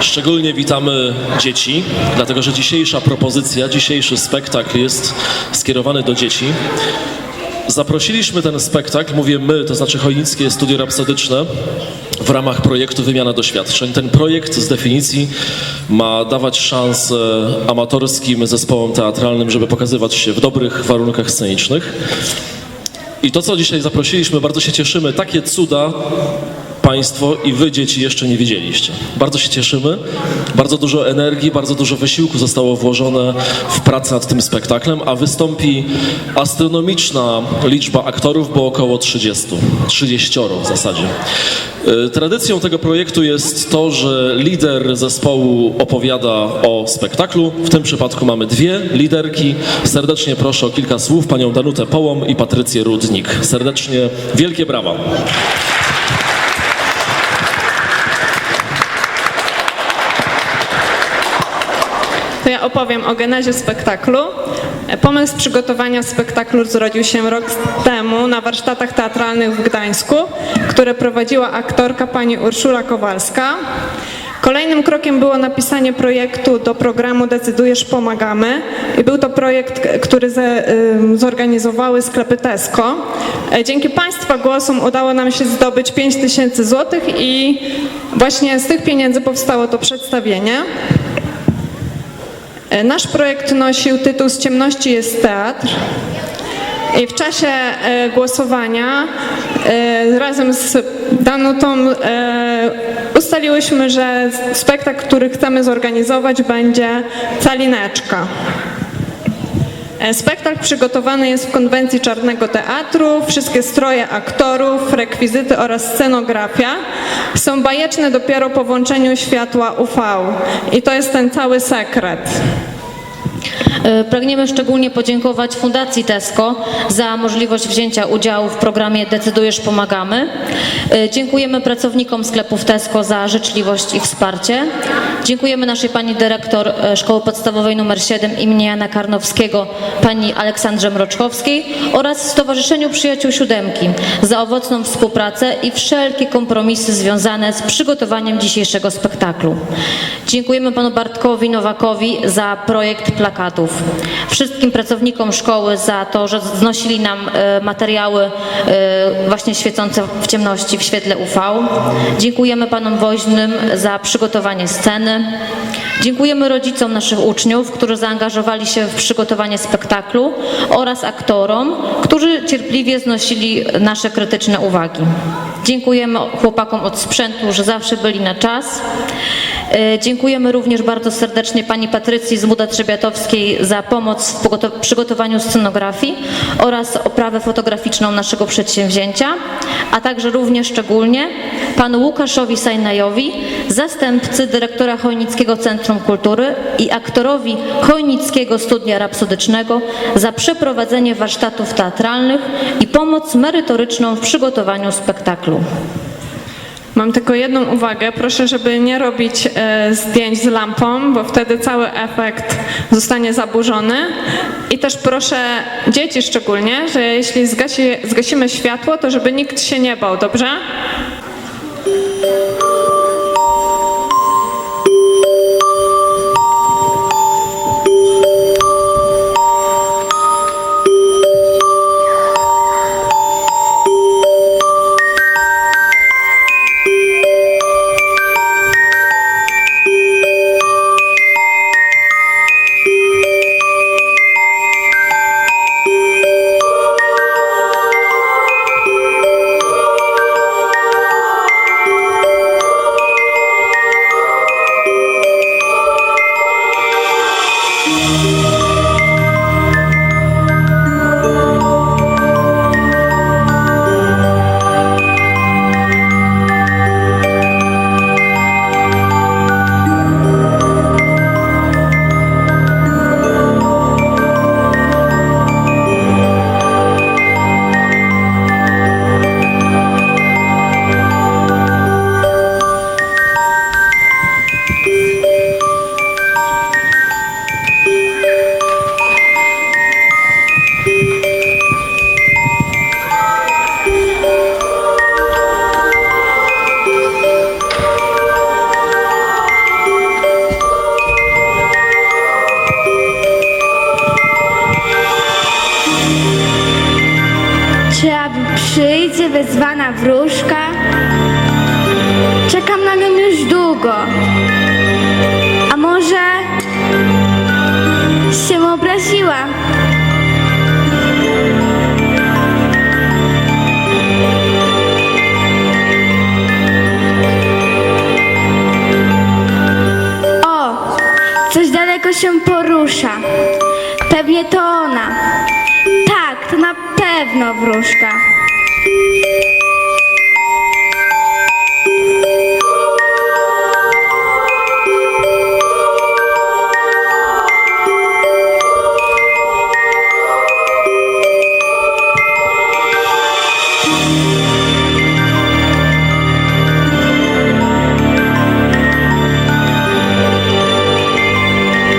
Szczególnie witamy dzieci, dlatego że dzisiejsza propozycja, dzisiejszy spektakl jest skierowany do dzieci. Zaprosiliśmy ten spektakl, mówię my, to znaczy Chojnickie Studio Rapsodyczne, w ramach projektu Wymiana Doświadczeń. Ten projekt z definicji ma dawać szansę amatorskim zespołom teatralnym, żeby pokazywać się w dobrych warunkach scenicznych. I to, co dzisiaj zaprosiliśmy, bardzo się cieszymy. Takie cuda Państwo i Wy, dzieci, jeszcze nie widzieliście. Bardzo się cieszymy. Bardzo dużo energii, bardzo dużo wysiłku zostało włożone w pracę nad tym spektaklem, a wystąpi astronomiczna liczba aktorów, bo około 30. 30 w zasadzie. Y, Tradycją tego projektu jest to, że lider zespołu opowiada o spektaklu. W tym przypadku mamy dwie liderki. Serdecznie proszę o kilka słów panią Danutę Połom i Patrycję Rudnik. Serdecznie wielkie brawa. To ja opowiem o genezie spektaklu. Pomysł przygotowania spektaklu zrodził się rok temu na warsztatach teatralnych w Gdańsku, które prowadziła aktorka pani Urszula Kowalska. Kolejnym krokiem było napisanie projektu do programu Decydujesz Pomagamy i był to projekt, który zorganizowały sklepy Tesco. E, Dzięki Państwa głosom udało nam się zdobyć 5 tysięcy złotych i właśnie z tych pieniędzy powstało to przedstawienie. E, Nasz projekt nosił tytuł Z ciemności jest teatr. I w czasie e, głosowania e, razem z Danutą ustaliłyśmy, że spektakl, który chcemy zorganizować będzie Calineczka. E, Spektakl przygotowany jest w konwencji Czarnego Teatru. Wszystkie stroje aktorów, rekwizyty oraz scenografia są bajeczne dopiero po włączeniu światła UV. I to jest ten cały sekret. E, Pragniemy szczególnie podziękować Fundacji Tesco za możliwość wzięcia udziału w programie Decydujesz Pomagamy. E, Dziękujemy pracownikom sklepów Tesco za życzliwość i wsparcie. Dziękujemy naszej pani dyrektor e, Szkoły Podstawowej nr 7 im. Jana Karnowskiego, pani Aleksandrze Mroczkowskiej oraz Stowarzyszeniu Przyjaciół Siódemki za owocną współpracę i wszelkie kompromisy związane z przygotowaniem dzisiejszego spektaklu. Dziękujemy panu Bartkowi Nowakowi za projekt plakatów. Wszystkim pracownikom szkoły za to, że znosili nam e, materiały e, właśnie świecące w ciemności w świetle UV. Dziękujemy panom woźnym za przygotowanie sceny. Dziękujemy rodzicom naszych uczniów, którzy zaangażowali się w przygotowanie spektaklu oraz aktorom, którzy cierpliwie znosili nasze krytyczne uwagi. Dziękujemy chłopakom od sprzętu, że zawsze byli na czas. E, Dziękujemy również bardzo serdecznie pani Patrycji z Muda Trzebiatowskiej za pomoc w przygotowaniu scenografii oraz oprawę fotograficzną naszego przedsięwzięcia, a także również szczególnie panu Łukaszowi Sajnajowi, zastępcy dyrektora Chojnickiego Centrum Kultury i aktorowi Chojnickiego Studia Rapsodycznego za przeprowadzenie warsztatów teatralnych i pomoc merytoryczną w przygotowaniu spektaklu. Mam tylko jedną uwagę. Proszę, żeby nie robić e, zdjęć z lampą, bo wtedy cały efekt zostanie zaburzony. I też proszę dzieci szczególnie, że jeśli zgasi, zgasimy światło, to żeby nikt się nie bał, dobrze? Wezwana wróżka? Czekam na nią już długo. A może się obraziła? O, coś daleko się porusza. Pewnie to ona. Tak, to na pewno wróżka.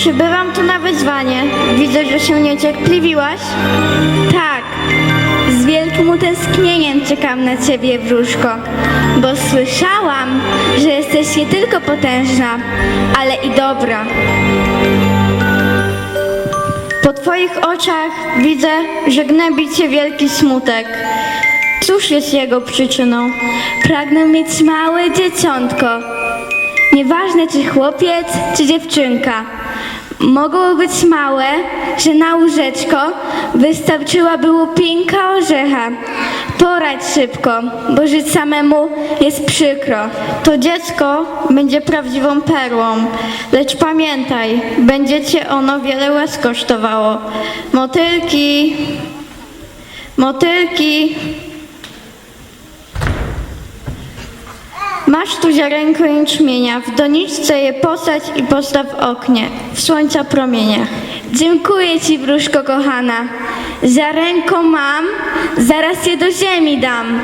Przybywam tu na wyzwanie. Widzę, że się niecierpliwiłaś. Tak, z wielkim utęsknieniem czekam na ciebie, wróżko, bo słyszałam, że jesteś nie tylko potężna, ale i dobra. Po twoich oczach widzę, że gnębi cię wielki smutek. Cóż jest jego przyczyną? Pragnę mieć małe dzieciątko. Nieważne czy chłopiec, czy dziewczynka. Mogło być małe, że na łóżeczko wystarczyłaby łupinka orzecha. Poradź szybko, bo żyć samemu jest przykro. To dziecko będzie prawdziwą perłą, lecz pamiętaj, będzie cię ono wiele łez kosztowało. Motylki, motylki, Masz tu ziarenko jęczmienia, w doniczce je posadź i postaw oknie, w słońca promieniach. Dziękuję Ci, wróżko kochana. Ziarenko mam, zaraz je do ziemi dam.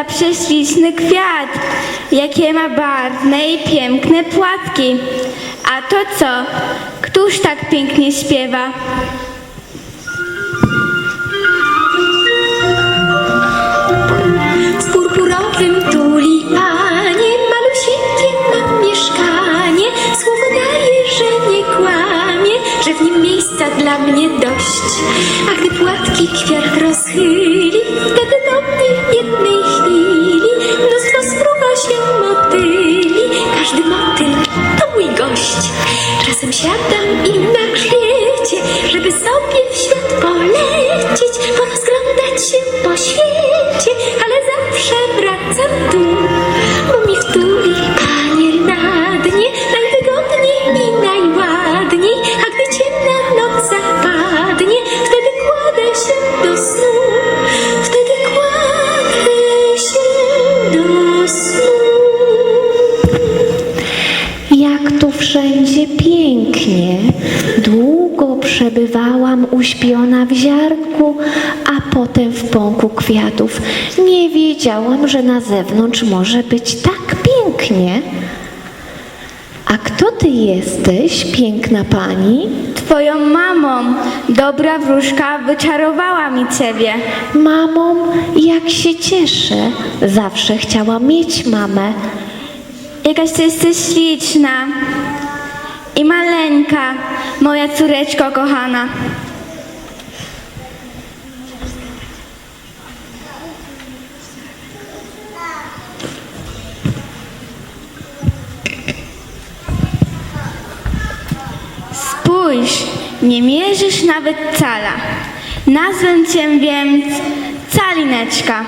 Za prześliczny kwiat? Jakie ma barwne i piękne płatki. A to co? Któż tak pięknie śpiewa? W purpurowym tulipanie malusieńkie mam mieszkanie. Słowo daję, że nie kłamie, że w nim miejsca dla mnie dość. A gdy płatki kwiat rozchyli, pięknie. Długo przebywałam uśpiona w ziarnku, a potem w pąku kwiatów. Nie wiedziałam, że na zewnątrz może być tak pięknie. A kto ty jesteś, piękna pani? Twoją mamą, dobra wróżka, wyczarowała mi ciebie. Mamą, jak się cieszę. Zawsze chciałam mieć mamę. Jakaś ty jesteś śliczna i maleńka, moja córeczko kochana. Spójrz, nie mierzysz nawet cala. Nazwę cię więc Calineczka.